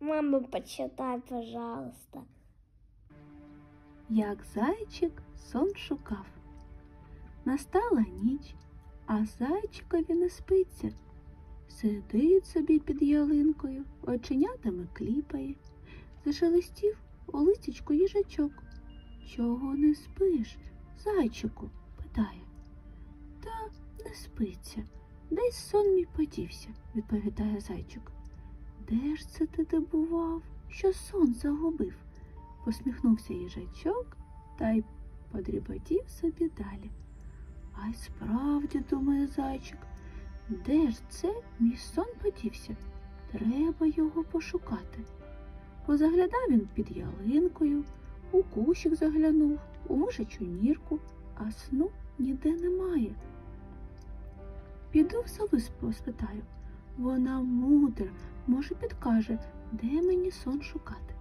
Мама, почитай, пожалуйста. Як зайчик сон шукав. Настала ніч, а зайчикові не спиться. Сидить собі під ялинкою, оченятами кліпає. Зашелестів у листячку їжачок. Чого не спиш, зайчику? питає. Та не спиться. Десь сон мій подівся, відповідає зайчик. Де ж це ти дебував, що сон загубив? посміхнувся їжачок та й подріботів собі далі. А й справді, думає зайчик, де ж це мій сон подівся? Треба його пошукати. Позаглядав він під ялинкою, у кущик заглянув, у мишачу нірку, а сну ніде немає. Піду в сови спитаю. Вона мудра, може, підкаже, де мені сон шукати.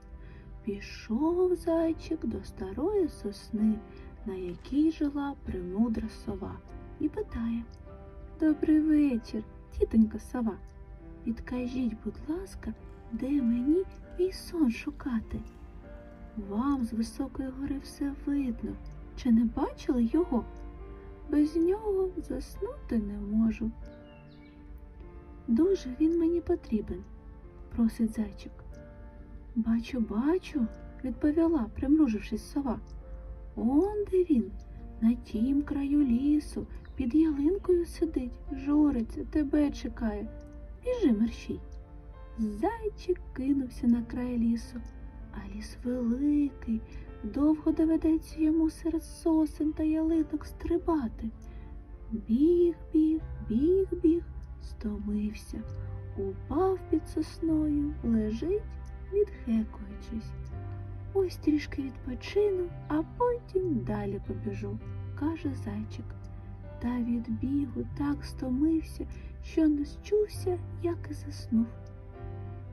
Пішов зайчик до старої сосни, на якій жила премудра сова, і питає Добрий вечір, тітонька сова. Підкажіть, будь ласка, де мені мій сон шукати? Вам з високої гори все видно. Чи не бачили його? Без нього заснути не можу. Дуже він мені потрібен, просить зайчик. Бачу, бачу, відповіла, примружившись сова. Он де він, на тім краю лісу, під ялинкою сидить, журиться, тебе чекає. Біжи, мерщій. Зайчик кинувся на край лісу, а ліс великий, довго доведеться йому серед сосен та ялинок стрибати. Біг, біг, біг, біг, стомився, упав під сосною, лежить відхекуючись. Ось трішки відпочину, а потім далі побіжу, каже зайчик. Та від бігу так стомився, що не счувся, як і заснув.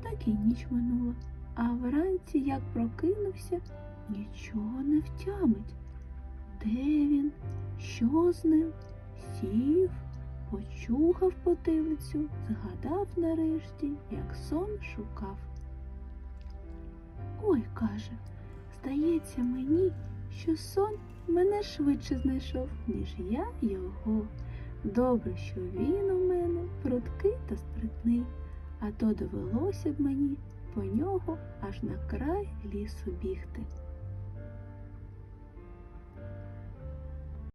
Так і ніч минула, а вранці, як прокинувся, нічого не втямить. Де він? Що з ним? Сів, почухав потилицю, згадав нарешті, як сон шукав. Ой, каже, здається мені, що сон мене швидше знайшов, ніж я його. Добре, що він у мене пруткий та спритний, а то довелося б мені по нього аж на край лісу бігти.